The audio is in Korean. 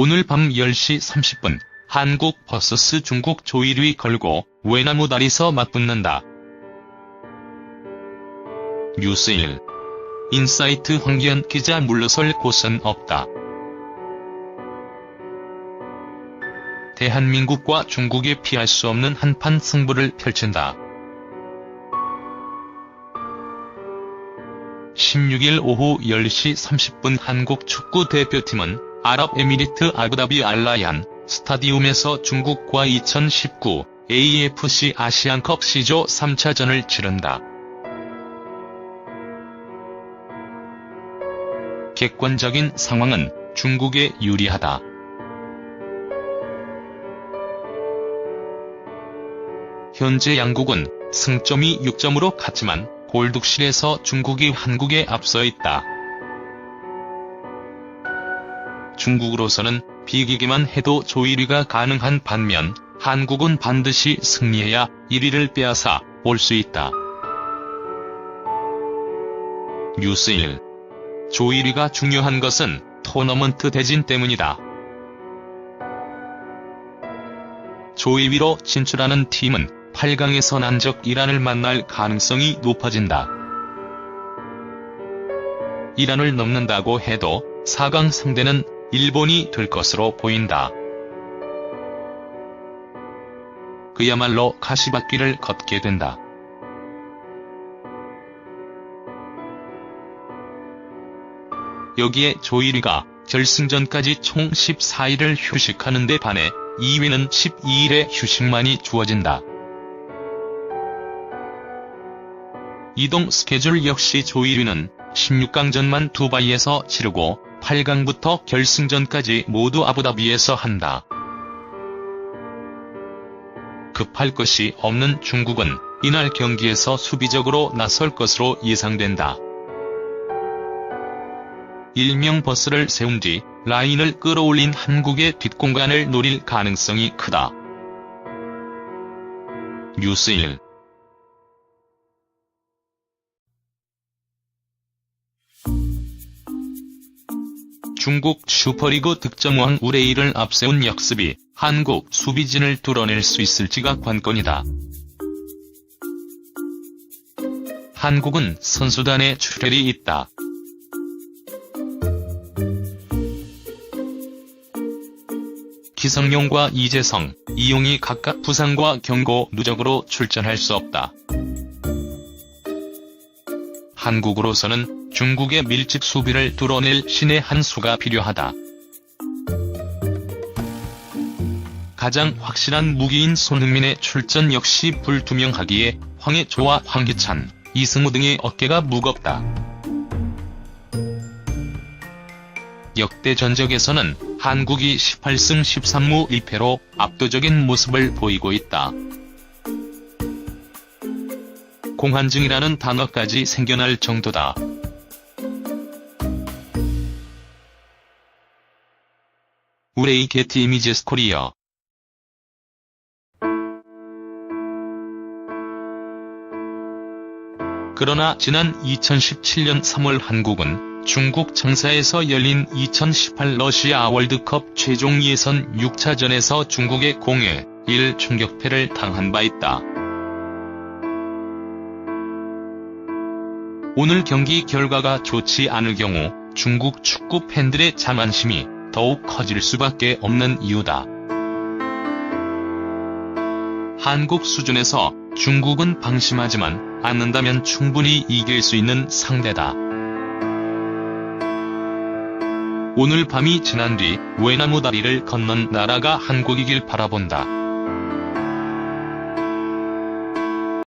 오늘 밤 10시 30분 한국 vs 중국 조1위 걸고 외나무 다리서 맞붙는다. 뉴스 1 인사이트 황기현 기자 물러설 곳은 없다. 대한민국과 중국이 피할 수 없는 한판 승부를 펼친다. 16일 오후 10시 30분 한국 축구 대표팀은 아랍에미리트 아부다비 알라얀 스타디움에서 중국과 2019 AFC 아시안컵 C조 3차전을 치른다. 객관적인 상황은 중국에 유리하다. 현재 양국은 승점이 6점으로 같지만 골득실에서 중국이 한국에 앞서 있다. 중국으로서는 비기기만 해도 조 1위가 가능한 반면 한국은 반드시 승리해야 1위를 빼앗아 올 수 있다. 뉴스 1. 조 1위가 중요한 것은 토너먼트 대진 때문이다. 조 2위로 진출하는 팀은 8강에서 난적 이란을 만날 가능성이 높아진다. 이란을 넘는다고 해도 4강 상대는 일본이 될 것으로 보인다. 그야말로 가시밭길을 걷게 된다. 여기에 조 1위가 결승전까지 총 14일을 휴식하는 데 반해 2위는 12일의 휴식만이 주어진다. 이동 스케줄 역시 조 1위는 16강전만 두바이에서 치르고 8강부터 결승전까지 모두 아부다비에서 한다. 급할 것이 없는 중국은 이날 경기에서 수비적으로 나설 것으로 예상된다. 일명 버스를 세운 뒤 라인을 끌어올린 한국의 뒷공간을 노릴 가능성이 크다. 뉴스 1 중국 슈퍼리그 득점왕 우레이를 앞세운 역습이 한국 수비진을 뚫어낼 수 있을지가 관건이다. 한국은 선수단에 출혈이 있다. 기성용과 이재성, 이용이 각각 부상과 경고 누적으로 출전할 수 없다. 한국으로서는 중국의 밀집 수비를 뚫어낼 신의 한 수가 필요하다. 가장 확실한 무기인 손흥민의 출전 역시 불투명하기에 황해조와 황기찬, 이승우 등의 어깨가 무겁다. 역대 전적에서는 한국이 18승 13무 1패로 압도적인 모습을 보이고 있다. 공한증이라는 단어까지 생겨날 정도다. 우레이 게티 이미지스 코리어 그러나 지난 2017년 3월 한국은 중국 청사에서 열린 2018 러시아 월드컵 최종 예선 6차전에서 중국의 공에 1 충격패를 당한 바 있다. 오늘 경기 결과가 좋지 않을 경우 중국 축구 팬들의 자만심이 더욱 커질 수밖에 없는 이유다. 한국 수준에서 중국은 방심하지만 않는다면 충분히 이길 수 있는 상대다. 오늘 밤이 지난 뒤 외나무 다리를 건넌 나라가 한국이길 바라본다.